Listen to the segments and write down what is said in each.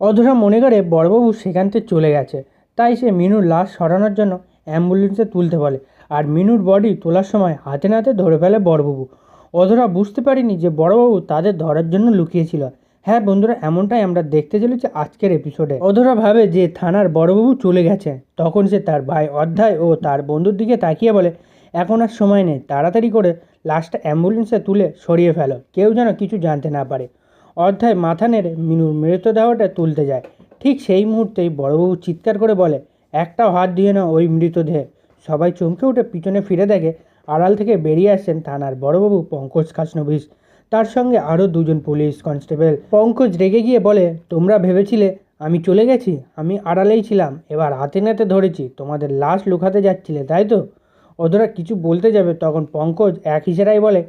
অধরা মনে করে বড়বাবু সেখান থেকে চলে গেছে। তাই সে মিনুর লাশ সরানোর জন্য অ্যাম্বুলেন্সে তুলতে বলে আর মিনুর বডি তোলার সময় হাতে নাতে ধরে ফেলে বড়বাবু। অধরা বুঝতে পারিনি যে বড়বাবু তাদের ধরার জন্য লুকিয়েছিল। হ্যাঁ বন্ধুরা, এমনটাই আমরা দেখতে চলেছি আজকের এপিসোডে অধরা ভাবে যে থানার বড়বাবু চলে গেছে, তখন সে তার ভাই অধ্যায় ও তার বন্ধুর দিকে তাকিয়ে বলে, এখন আর সময় নেই, তাড়াতাড়ি করে লাশটা অ্যাম্বুলেন্সে তুলে সরিয়ে ফেলো। কেউ যেন কিছু জানতে না পারে। অধ্যায় মাথা নেড়ে মিনুর মৃতদেহটা তুলতে যায়। ঠিক সেই মুহূর্তেই বড়বাবু চিৎকার করে বলে একটাও হাত দিয়ে না ওই মৃতদেহে। সবাই চমকে উঠে পিছনে ফিরে দেখে আড়াল থেকে বেরিয়ে আসছেন থানার বড়বাবু পঙ্কজ খাসনবিশ। তার সঙ্গে আরও দুজন পুলিশ কনস্টেবল। পঙ্কজ রেগে গিয়ে বলে, তোমরা ভেবেছিলে আমি চলে গেছি? আমি আড়ালেই ছিলাম। এবার হাতে নাতে ধরেছি। তোমাদের লাশ লুকাতে যাচ্ছিলে, তাই তো? ওদেরা কিছু বলতে যাবে তখন পঙ্কজ এক ইশারায় বলে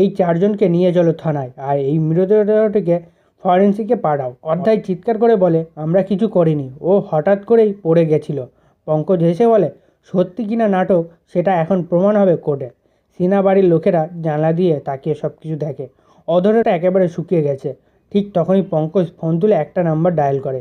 এই চারজনকে নিয়ে চলো থানায়, আর এই মৃতদেহটিকে ফরেন্সিকে পাঠাও। অধ্যায় চিৎকার করে বলে, আমরা কিছু করিনি। ও হঠাৎ করেই পড়ে গেছিল। পঙ্কজ হেসে বলে, সত্যি কিনা নাটক? সেটা এখন প্রমাণ হবে কোর্টে। সিনা বাড়ির লোকেরা জানলা দিয়ে তাকিয়ে সব কিছু দেখে। অধরটা একেবারে শুকিয়ে গেছে। ঠিক তখনই পঙ্কজ ফোন তুলে একটা নাম্বার ডায়াল করে।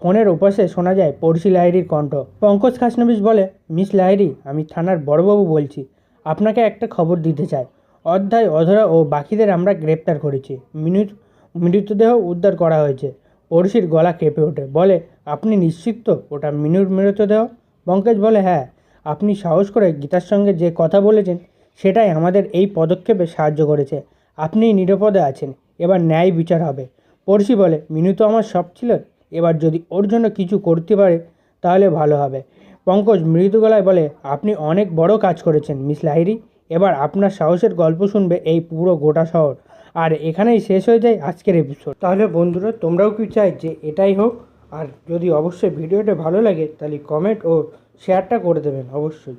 ফোনের ওপাশে শোনা যায় পড়শি লাহিড়ির কণ্ঠ। পঙ্কজ খাসনবিশ বলে, মিস লাহিড়ি, আমি থানার বড়বাবু বলছি। আপনাকে একটা খবর দিতে চাই। অধ্যায় অধরা ও বাকিদের আমরা গ্রেপ্তার করেছি। মিনুট মৃতদেহ উদ্ধার করা হয়েছে। পড়শির গলা কেঁপে ওঠে। বলে, আপনি নিশ্চিত তো ওটা মিনুর মৃতদেহ? পঙ্কজ বলে হ্যাঁ। আপনি সাহস করে গীতার সঙ্গে যে কথা বলেছেন, সেটাই আমাদের এই পদক্ষেপে সাহায্য করেছে। আপনি নিরাপদে আছেন। এবার ন্যায় বিচার হবে। পড়শি বলে, মিনু তো আমার সব ছিল। এবার যদি ওর জন্য কিছু করতে পারে, তাহলে ভালো হবে। পঙ্কজ মৃদু গলায় বলে, আপনি অনেক বড় কাজ করেছেন, মিস লাহিরি এবার আপনার সাহসের গল্প শুনবে এই পুরো গোটা শহর। আর এখানেই শেষ হয়ে যায় আজকের এপিসোড তাহলে বন্ধুরা, তোমরাও কি চাই যে এটাই হোক? আর যদি অবশ্যই ভিডিওটা ভালো লাগে, তাহলে কমেন্ট ও শেয়ারটা করে দেবেন অবশ্যই।